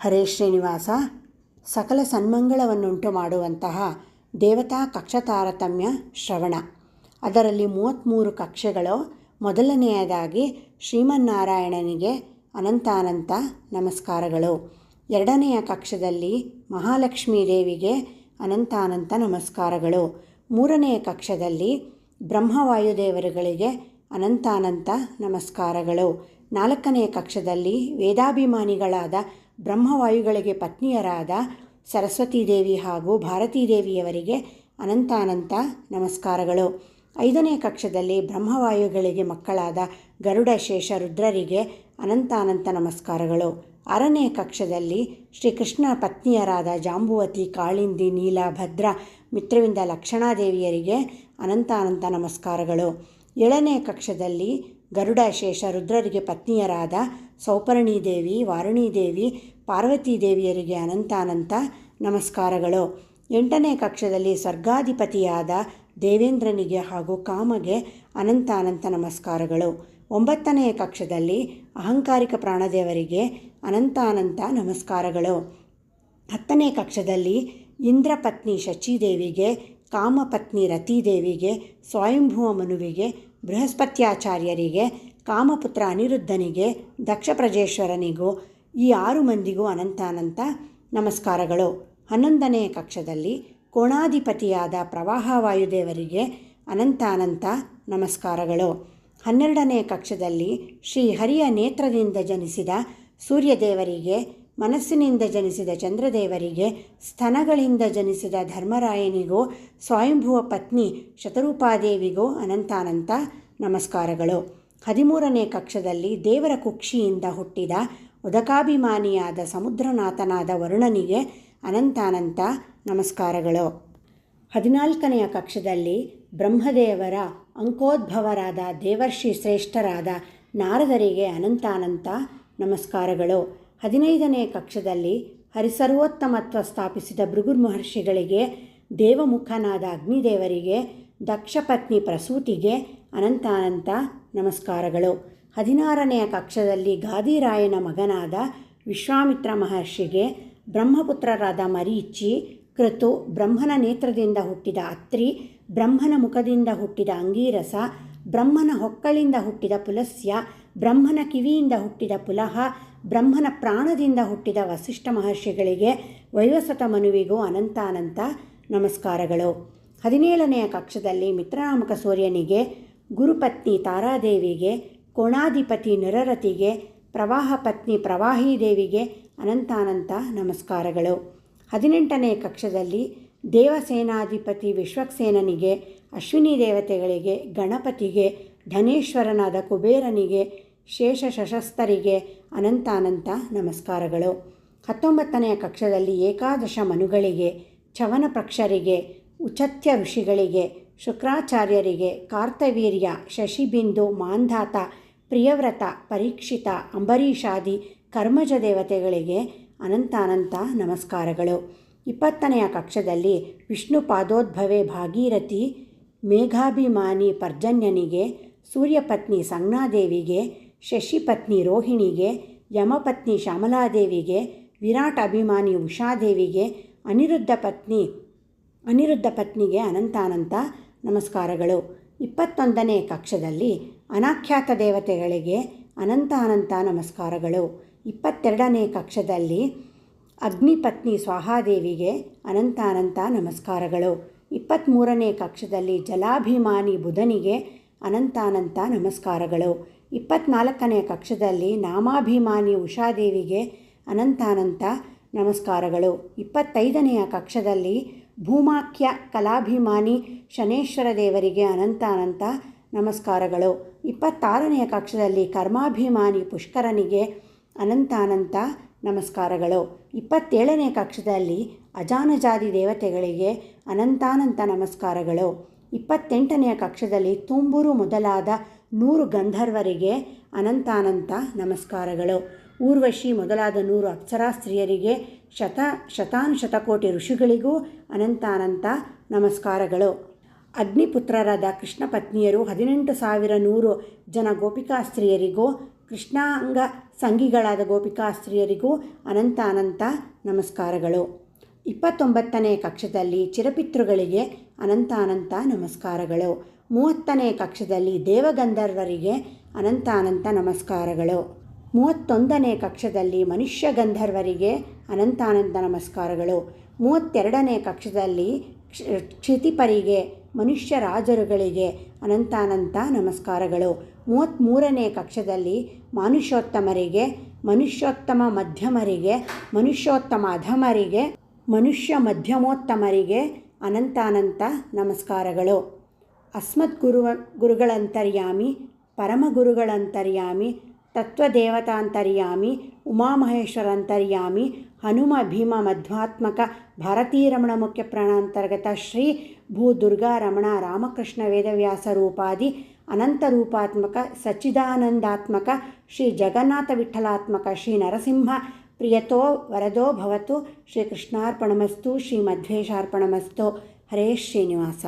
ಹರೇ ಶ್ರೀನಿವಾಸ, ಸಕಲ ಸನ್ಮಂಗಳವನ್ನುಂಟು ಮಾಡುವಂತಹ ದೇವತಾ ಕಕ್ಷ ತಾರತಮ್ಯ ಶ್ರವಣ. ಅದರಲ್ಲಿ ಮೂವತ್ತ್ಮೂರು ಕಕ್ಷೆಗಳು. ಮೊದಲನೆಯದಾಗಿ ಶ್ರೀಮನ್ನಾರಾಯಣನಿಗೆ ಅನಂತಾನಂತ ನಮಸ್ಕಾರಗಳು. ಎರಡನೆಯ ಕಕ್ಷದಲ್ಲಿ ಮಹಾಲಕ್ಷ್ಮೀ ದೇವಿಗೆ ಅನಂತಾನಂತ ನಮಸ್ಕಾರಗಳು. ಮೂರನೆಯ ಕಕ್ಷದಲ್ಲಿ ಬ್ರಹ್ಮವಾಯುದೇವರುಗಳಿಗೆ ಅನಂತಾನಂತ ನಮಸ್ಕಾರಗಳು. ನಾಲ್ಕನೆಯ ಕಕ್ಷದಲ್ಲಿ ವೇದಾಭಿಮಾನಿಗಳಾದ ಬ್ರಹ್ಮವಾಯುಗಳಿಗೆ ಪತ್ನಿಯರಾದ ಸರಸ್ವತೀದೇವಿ ಹಾಗೂ ಭಾರತೀದೇವಿಯವರಿಗೆ ಅನಂತಾನಂತ ನಮಸ್ಕಾರಗಳು. ಐದನೇ ಕಕ್ಷದಲ್ಲಿ ಬ್ರಹ್ಮವಾಯುಗಳಿಗೆ ಮಕ್ಕಳಾದ ಗರುಡ ಶೇಷ ರುದ್ರರಿಗೆ ಅನಂತಾನಂತ ನಮಸ್ಕಾರಗಳು. ಆರನೇ ಕಕ್ಷದಲ್ಲಿ ಶ್ರೀಕೃಷ್ಣ ಪತ್ನಿಯರಾದ ಜಾಂಬುವತಿ, ಕಾಳಿಂದಿ, ನೀಲ, ಭದ್ರ, ಮಿತ್ರವಿಂದ ಲಕ್ಷಣಾದೇವಿಯರಿಗೆ ಅನಂತಾನಂತ ನಮಸ್ಕಾರಗಳು. ಏಳನೇ ಕಕ್ಷದಲ್ಲಿ ಗರುಡ ಶೇಷ ರುದ್ರರಿಗೆ ಪತ್ನಿಯರಾದ ಸೌಪರ್ಣೀದೇವಿ ದೇವಿ ಪಾರ್ವತೀದೇವಿಯರಿಗೆ ದೇವಿ ಪಾರ್ವತೀ ದೇವಿಯರಿಗೆ ಅನಂತಾನಂತ ನಮಸ್ಕಾರಗಳು. ಎಂಟನೇ ಕಕ್ಷದಲ್ಲಿ ಸ್ವರ್ಗಾಧಿಪತಿಯಾದ ದೇವೇಂದ್ರನಿಗೆ ಹಾಗೂ ಕಾಮಗೆ ಅನಂತಾನಂತ ನಮಸ್ಕಾರಗಳು. ಒಂಬತ್ತನೆಯ ಕಕ್ಷದಲ್ಲಿ ಅಹಂಕಾರಿಕ ಪ್ರಾಣದೇವರಿಗೆ ಅನಂತಾನಂತ ನಮಸ್ಕಾರಗಳು. ಹತ್ತನೇ ಕಕ್ಷದಲ್ಲಿ ಇಂದ್ರಪತ್ನಿ ಶಚಿದೇವಿಗೆ, ಕಾಮಪತ್ನಿ ರತಿದೇವಿಗೆ, ಸ್ವಯಂಭುವ ಮನುವಿಗೆ ಬೃಹಸ್ಪತ್ಯಾಚಾರ್ಯರಿಗೆ, ಕಾಮಪುತ್ರ ಅನಿರುದ್ಧನಿಗೆ, ದಕ್ಷ ಪ್ರಜೇಶ್ವರನಿಗೂ, ಈ ಆರು ಮಂದಿಗೂ ಅನಂತಾನಂತ ನಮಸ್ಕಾರಗಳು. ಹನ್ನೊಂದನೆಯ ಕಕ್ಷದಲ್ಲಿ ಕೋಣಾಧಿಪತಿಯಾದ ಪ್ರವಾಹ ವಾಯುದೇವರಿಗೆ ಅನಂತಾನಂತ ನಮಸ್ಕಾರಗಳು. ಹನ್ನೆರಡನೆಯ ಕಕ್ಷದಲ್ಲಿ ಶ್ರೀ ಹರಿಯ ನೇತ್ರದಿಂದ ಜನಿಸಿದ ಸೂರ್ಯದೇವರಿಗೆ ಮನಸ್ಸಿನಿಂದ ಜನಿಸಿದ ಚಂದ್ರದೇವರಿಗೆ, ಸ್ತನಗಳಿಂದ ಜನಿಸಿದ ಧರ್ಮರಾಯನಿಗೂ, ಸ್ವಯಂಭುವ ಪತ್ನಿ ಶತರೂಪಾದೇವಿಗೂ ಅನಂತಾನಂತ ನಮಸ್ಕಾರಗಳು. ಹದಿಮೂರನೇ ಕಕ್ಷದಲ್ಲಿ ದೇವರ ಕುಕ್ಷಿಯಿಂದ ಹುಟ್ಟಿದ ಉದಕಾಭಿಮಾನಿಯಾದ ಸಮುದ್ರನಾಥನಾದ ವರುಣನಿಗೆ ಅನಂತಾನಂತ ನಮಸ್ಕಾರಗಳು. ಹದಿನಾಲ್ಕನೆಯ ಕಕ್ಷದಲ್ಲಿ ಬ್ರಹ್ಮದೇವರ ಅಂಕೋದ್ಭವರಾದ ದೇವರ್ಷಿ ಶ್ರೇಷ್ಠರಾದ ನಾರದರಿಗೆ ಅನಂತಾನಂತ ನಮಸ್ಕಾರಗಳು. ಹದಿನೈದನೆಯ ಕಕ್ಷದಲ್ಲಿ ಹರಿಸರ್ವೋತ್ತಮತ್ವ ಸ್ಥಾಪಿಸಿದ ಭೃಗುರ್ ಮಹರ್ಷಿಗಳಿಗೆ ದೇವಮುಖನಾದ ಅಗ್ನಿದೇವರಿಗೆ, ದಕ್ಷಪತ್ನಿ ಪ್ರಸೂತಿಗೆ ಅನಂತಾನಂತ ನಮಸ್ಕಾರಗಳು. ಹದಿನಾರನೆಯ ಕಕ್ಷದಲ್ಲಿ ಗಾದಿರಾಯನ ಮಗನಾದ ವಿಶ್ವಾಮಿತ್ರ ಮಹರ್ಷಿಗೆ ಬ್ರಹ್ಮಪುತ್ರರಾದ ಮರೀಚಿ, ಕೃತು ಬ್ರಹ್ಮನ ನೇತ್ರದಿಂದ ಹುಟ್ಟಿದ ಅತ್ರಿ, ಬ್ರಹ್ಮನ ಮುಖದಿಂದ ಹುಟ್ಟಿದ ಅಂಗೀರಸ ಬ್ರಹ್ಮನ ಹೊಕ್ಕಳಿಂದ ಹುಟ್ಟಿದ ಪುಲಸ್ಯ, ಬ್ರಹ್ಮನ ಕಿವಿಯಿಂದ ಹುಟ್ಟಿದ ಪುಲಹ, ಬ್ರಹ್ಮನ ಪ್ರಾಣದಿಂದ ಹುಟ್ಟಿದ ವಸಿಷ್ಠ ಮಹರ್ಷಿಗಳಿಗೆ ವೈವಸತ ಮನುವಿಗೂ ಅನಂತಾನಂತ ನಮಸ್ಕಾರಗಳು. ಹದಿನೇಳನೆಯ ಕಕ್ಷದಲ್ಲಿ ಮಿತ್ರನಾಮಕ ಸೂರ್ಯನಿಗೆ, ಗುರುಪತ್ನಿ ತಾರಾದೇವಿಗೆ, ಕೋಣಾಧಿಪತಿ ನಿರರತಿಗೆ, ಪ್ರವಾಹ ಪತ್ನಿ ಪ್ರವಾಹಿ ದೇವಿಗೆ ಅನಂತಾನಂತ ನಮಸ್ಕಾರಗಳು. ಹದಿನೆಂಟನೇ ಕಕ್ಷದಲ್ಲಿ ದೇವಸೇನಾಧಿಪತಿ ವಿಶ್ವಕ್ಸೇನನಿಗೆ ಅಶ್ವಿನಿ ದೇವತೆಗಳಿಗೆ, ಗಣಪತಿಗೆ, ಧನೇಶ್ವರನಾದ ಕುಬೇರನಿಗೆ, ಶೇಷ ಸಶಸ್ತರಿಗೆ ಅನಂತಾನಂತ ನಮಸ್ಕಾರಗಳು. ಹತ್ತೊಂಬತ್ತನೆಯ ಕಕ್ಷದಲ್ಲಿ ಏಕಾದಶ ಮನುಗಳಿಗೆ ಚವನಪಕ್ಷರಿಗೆ ಉಚತ್ಯ ಋಷಿಗಳಿಗೆ, ಶುಕ್ರಾಚಾರ್ಯರಿಗೆ, ಕಾರ್ತವೀರ್ಯ, ಶಶಿಬಿಂದು, ಮಾಂಧಾತ, ಪ್ರಿಯವ್ರತ, ಪರೀಕ್ಷಿತ, ಅಂಬರೀಷಾದಿ, ಕರ್ಮಜ ದೇವತೆಗಳಿಗೆ ಅನಂತಾನಂತ ನಮಸ್ಕಾರಗಳು. ಇಪ್ಪತ್ತನೆಯ ಕಕ್ಷದಲ್ಲಿ ವಿಷ್ಣು ಪಾದೋದ್ಭವೆ ಭಾಗೀರಥಿ ಮೇಘಾಭಿಮಾನಿ ಪರ್ಜನ್ಯನಿಗೆ, ಸೂರ್ಯಪತ್ನಿ ಸಂಜ್ಞಾದೇವಿಗೆ ಶಶಿಪತ್ನಿ ರೋಹಿಣಿಗೆ, ಯಮಪತ್ನಿ ಶ್ಯಾಮಲಾದೇವಿಗೆ, ವಿರಾಟ್ ಅಭಿಮಾನಿ ಉಷಾದೇವಿಗೆ, ಅನಿರುದ್ಧ ಪತ್ನಿ, ಅನಿರುದ್ಧ ಪತ್ನಿಗೆ ಅನಂತಾನಂತ ನಮಸ್ಕಾರಗಳು. ಇಪ್ಪತ್ತೊಂದನೇ ಕಕ್ಷದಲ್ಲಿ ಅನಾಖ್ಯಾತ ದೇವತೆಗಳಿಗೆ ಅನಂತಾನಂತ ನಮಸ್ಕಾರಗಳು. ಇಪ್ಪತ್ತೆರಡನೇ ಕಕ್ಷದಲ್ಲಿ ಅಗ್ನಿಪತ್ನಿ ಸ್ವಾಹಾದೇವಿಗೆ ಅನಂತಾನಂತ ನಮಸ್ಕಾರಗಳು. ಇಪ್ಪತ್ತ್ಮೂರನೇ ಕಕ್ಷದಲ್ಲಿ ಜಲಾಭಿಮಾನಿ ಬುಧನಿಗೆ ಅನಂತಾನಂತ ನಮಸ್ಕಾರಗಳು. ಇಪ್ಪತ್ತ್ನಾಲ್ಕನೇ ಕಕ್ಷದಲ್ಲಿ ನಾಮಾಭಿಮಾನಿ ಉಷಾದೇವಿಗೆ ಅನಂತಾನಂತ ನಮಸ್ಕಾರಗಳು. ಇಪ್ಪತ್ತೈದನೆಯ ಕಕ್ಷದಲ್ಲಿ ಭೂಮಾಖ್ಯ ಕಲಾಭಿಮಾನಿ ಶನೇಶ್ವರ ದೇವರಿಗೆ ಅನಂತಾನಂತ ನಮಸ್ಕಾರಗಳು. ಇಪ್ಪತ್ತಾರನೆಯ ಕಕ್ಷದಲ್ಲಿ ಕರ್ಮಾಭಿಮಾನಿ ಪುಷ್ಕರನಿಗೆ ಅನಂತಾನಂತ ನಮಸ್ಕಾರಗಳು. ಇಪ್ಪತ್ತೇಳನೇ ಕಕ್ಷದಲ್ಲಿ ಅಜಾನಜಾದಿ ದೇವತೆಗಳಿಗೆ ಅನಂತಾನಂತ ನಮಸ್ಕಾರಗಳು. ಇಪ್ಪತ್ತೆಂಟನೆಯ ಕಕ್ಷದಲ್ಲಿ ತುಂಬೂರು ಮೊದಲಾದ ನೂರು ಗಂಧರ್ವರಿಗೆ ಅನಂತಾನಂತ ನಮಸ್ಕಾರಗಳು. ಊರ್ವಶಿ ಮೊದಲಾದ ನೂರು ಅಪ್ಸರಾ ಸ್ತ್ರೀಯರಿಗೆ ಶತ, ಶತಾನುಶತಕೋಟಿ ಋಷಿಗಳಿಗೂ ಅನಂತಾನಂತ ನಮಸ್ಕಾರಗಳು. ಅಗ್ನಿಪುತ್ರರಾದ ಕೃಷ್ಣ ಪತ್ನಿಯರು ಹದಿನೆಂಟು ಸಾವಿರ ನೂರು ಜನ ಗೋಪಿಕಾ ಸ್ತ್ರೀಯರಿಗೂ ಕೃಷ್ಣಾಂಗ ಸಂಗಿಗಳಾದ ಗೋಪಿಕಾಸ್ತ್ರೀಯರಿಗೂ ಅನಂತಾನಂತ ಅನಂತ ನಮಸ್ಕಾರಗಳು. ಇಪ್ಪತ್ತೊಂಬತ್ತನೇ ಕಕ್ಷದಲ್ಲಿ ಚಿರಪಿತೃಗಳಿಗೆ ಅನಂತ ಅನಂತ ನಮಸ್ಕಾರಗಳು. ಮೂವತ್ತನೇ ಕಕ್ಷದಲ್ಲಿ ದೇವಗಂಧರ್ವರಿಗೆ ಅನಂತ ಅನಂತ ನಮಸ್ಕಾರಗಳು. ಮೂವತ್ತೊಂದನೇ ಕಕ್ಷದಲ್ಲಿ ಮನುಷ್ಯ ಗಂಧರ್ವರಿಗೆ ಅನಂತ ಅನಂತ ನಮಸ್ಕಾರಗಳು. ಮೂವತ್ತೆರಡನೇ ಕಕ್ಷದಲ್ಲಿ ಕ್ಷ- ಕ್ಷಿತಿಪರಿಗೆ ಮನುಷ್ಯ ರಾಜರುಗಳಿಗೆ ಅನಂತ ಅನಂತ ನಮಸ್ಕಾರಗಳು. ಮೂವತ್ತ್ಮೂರನೇ ಕಕ್ಷದಲ್ಲಿ ಮನುಷ್ಯೋತ್ತಮರಿಗೆ ಮನುಷ್ಯೋತ್ತಮ ಮಧ್ಯಮರಿಗೆ ಮನುಷ್ಯೋತ್ತಮ ಅಧಮರಿಗೆ ಮನುಷ್ಯ ಮಧ್ಯಮೋತ್ತಮರಿಗೆ ಅನಂತ ಅನಂತ ನಮಸ್ಕಾರಗಳು. ಅಸ್ಮತ್ ಗುರು, ಗುರುಗಳಂತರ್ಯಾಮಿ ಪರಮಗುರುಗಳಂತರ್ಯಾಮಿ ತತ್ವದೇವತಾಂತರ್ಯಾಮಿ, ಉಮಾಮಹೇಶ್ವರಂತರ್ಯಾಮಿ, ಹನುಮ ಭೀಮ ಮಧ್ವಾತ್ಮಕ ಭಾರತೀರಮಣ ಮುಖ್ಯ ಪ್ರಾಣಾಂತರ್ಗತ ಶ್ರೀ ಭೂ ದುರ್ಗಾ ರಮಣ ರಾಮಕೃಷ್ಣ ವೇದವ್ಯಾಸ ರೂಪಾದಿ ಅನಂತ ರೂಪಾತ್ಮಕ ಸಚ್ಚಿದಾನಂದಾತ್ಮಕ ಶ್ರೀ ಜಗನ್ನಾಥ ವಿಠಲಾತ್ಮಕ ಶ್ರೀ ನರಸಿಂಹ ಪ್ರಿಯತೋ ವರದೋ ಭವತು ಶ್ರೀ ಕೃಷ್ಣಾರ್ಪಣಮಸ್ತು ಶ್ರೀ ಮಧ್ವೇಶಾರ್ಪಣಮಸ್ತು ಹರೇ ಶ್ರೀನಿವಾಸ